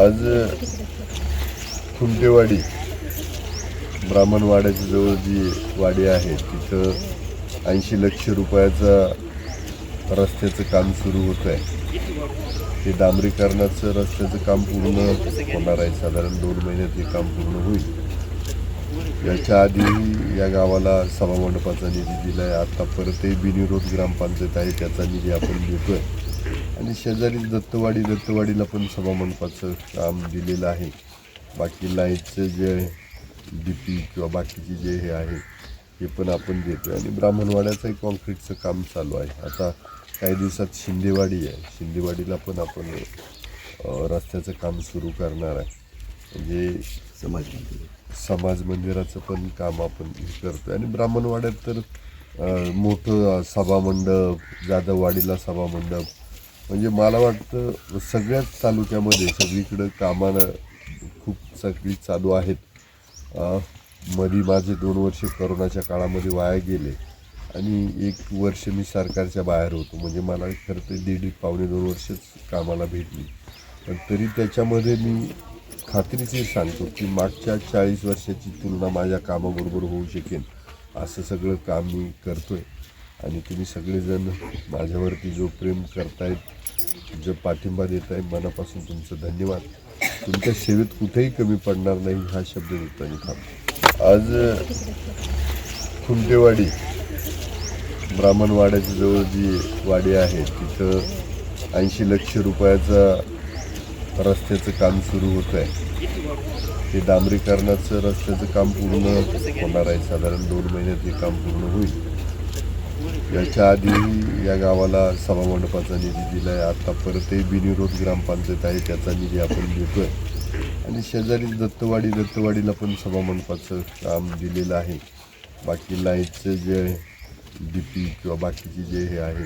आज खुंटेवाडी ब्राह्मणवाड्याच्या जवळ जी वाडी आहे तिथं ऐंशी लक्ष रुपयाचा रस्त्याचं काम सुरू होत आहे. ते डांबरीकरणाचं रस्त्याचं काम पूर्ण होणार आहे. साधारण दोन महिन्यात हे काम पूर्ण होईल. याच्या आधीही या गावाला सभामंडपाचा निधी दिला आहे आता परतही बिनविरोध ग्रामपंचायत आहे त्याचा निधी आपण देतोय. आणि शेजारी दत्तवाडी दत्तवाडीला पण सभामंडपाचं काम दिलेलं आहे. बाकी लाईटचं जे डी पी किंवा बाकीचे जे हे आहे हे पण आपण देतोय. आणि ब्राह्मणवाड्याचंही कॉन्क्रीटचं काम चालू आहे. आता काही दिवसात शिंदेवाडी आहे. शिंदेवाडीला पण आपण रस्त्याचं काम सुरू करणार आहे. म्हणजे समाज समाज मंदिराचं पण काम आपण करतोय. आणि ब्राह्मणवाड्यात तर मोठं सभामंडप जाधववाडीला सभामंडप म्हणजे मला वाटतं सगळ्याच तालुक्यामध्ये सगळीकडं कामानं खूप सगळी चालू आहेत. मधी माझे दोन वर्ष करोनाच्या काळामध्ये वाया गेले आणि एक वर्ष मी सरकारच्या बाहेर होतो. म्हणजे मला खरं तर दीड पावणे दोन वर्षच कामाला भेटली पण तरी त्याच्यामध्ये मी खात्रीशीर सांगतो की मागच्या चाळीस वर्षाची तुलना माझ्या कामाबरोबर होऊ शकेल असं सगळं काम मी करतो आहे आणि तुम्ही सगळेजण माझ्यावरती जो प्रेम करतायत जो पाठिंबा देत आहे मनापासून तुमचं धन्यवाद. तुमच्या सेवेत कुठेही कमी पडणार नाही हा शब्द देतो थांब. आज खुंटेवाडी ब्राह्मणवाड्याच्या जवळ जी वाडी आहे तिथं ऐंशी लक्ष रुपयाचा रस्त्याचं काम सुरू होत आहे ते डांबरीकरणाचं रस्त्याचं काम पूर्ण होणार आहे. साधारण दोन महिन्यात हे काम पूर्ण होईल. याच्या आधी या गावाला सभामंडपाचा निधी दिला आहे आता परतही बिनविरोध ग्रामपंचायत आहे त्याचा निधी आपण देतोय. आणि शेजारी दत्तवाडी दत्तवाडीला पण सभामंडपाचं काम दिलेलं आहे. बाकी लाईटचं जे डी पी किंवा बाकीचे जे हे आहे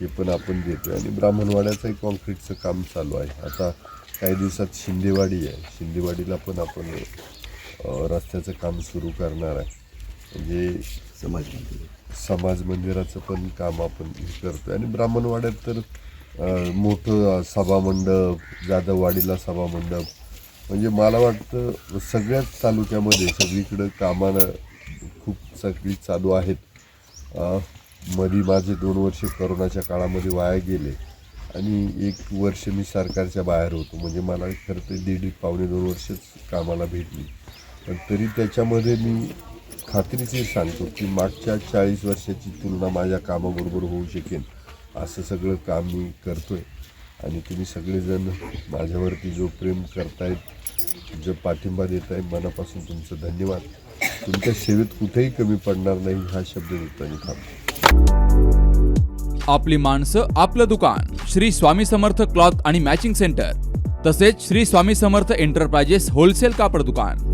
हे पण आपण देतोय. आणि ब्राह्मणवाड्याचंही कॉन्क्रीटचं काम चालू आहे. आता काही दिवसात शिंदेवाडी आहे. शिंदेवाडीला पण आपण रस्त्याचं काम सुरू करणार आहे. म्हणजे समाज मंदिर. समाज मंदिराचं पण काम आपण करतो आणि ब्राह्मणवाड्यात तर मोठं सभामंडप जाधववाडीला सभामंडप म्हणजे मला वाटतं सगळ्याच तालुक्यामध्ये सगळीकडं कामानं खूप सगळी चालू आहेत. मधी माझे दोन वर्ष करोनाच्या काळामध्ये वाया गेले. आणि एक वर्ष मी सरकारच्या बाहेर होतो. म्हणजे मला खरं तर दीड पावणे दोन वर्षच कामाला भेटली. पण तरी त्याच्यामध्ये मी खात्रीशीर सांगतो की मागच्या चाळीस वर्षाची तुलना माझ्या कामाबरोबर होऊ शकेल असं सगळं काम मी करतोय. आणि तुम्ही सगळेजण माझ्यावरती जो प्रेम करतायत जो पाठिंबा देत आहे मनापासून तुमचं धन्यवाद. तुमच्या सेवेत कुठेही कमी पडणार नाही हा शब्द देतो थांबतो. आपली माणसं आपलं दुकान. श्री स्वामी समर्थ क्लॉथ आणि मॅचिंग सेंटर. तसेच श्री स्वामी समर्थ एंटरप्राइजेस होलसेल कापड दुकान.